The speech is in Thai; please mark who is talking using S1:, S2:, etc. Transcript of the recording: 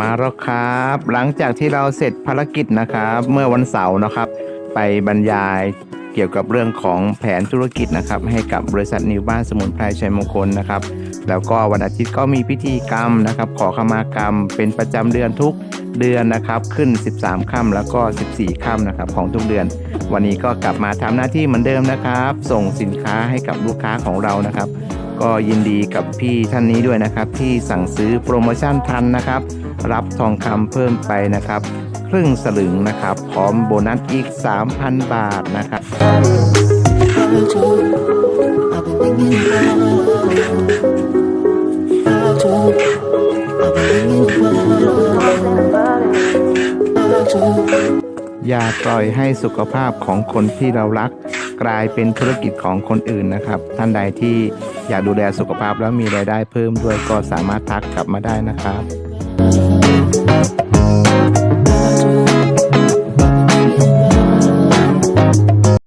S1: มาแล้วครับ หลังจากที่เราเสร็จภารกิจนะครับ เมื่อวันเสาร์นะครับ ไปบรรยายเกี่ยวกับเรื่องของแผนธุรกิจนะครับ ให้กับบริษัทนิวบ้านสมุนไพรชัยมงคลนะครับ แล้วก็วันอาทิตย์ก็มีพิธีกรรมนะครับ ขอขมากรรม เป็นประจำเดือนทุกเดือนนะครับ ขึ้น 13ค่ำแล้วก็ 14ค่ำนะครับของทุกเดือน วันนี้ก็กลับมาทำหน้าที่เหมือนเดิมนะครับ ส่งสินค้าให้กับลูกค้าของเรานะครับ ก็ยินดีกับพี่ท่านนี้ด้วยนะครับ ที่สั่งซื้อโปรโมชั่นทันนะครับ รับทองคำเพิ่มไปนะครับ ครึ่งสลึงนะครับ พร้อมโบนัสอีก 3,000 บาทนะครับ อย่าปล่อยให้สุขภาพของคนที่เรารัก กลายเป็นธุรกิจของคนอื่นนะครับ ท่านใดที่ อยากดูแลสุขภาพแล้วมีรายได้เพิ่มด้วยก็สามารถทักกลับมาได้นะครับ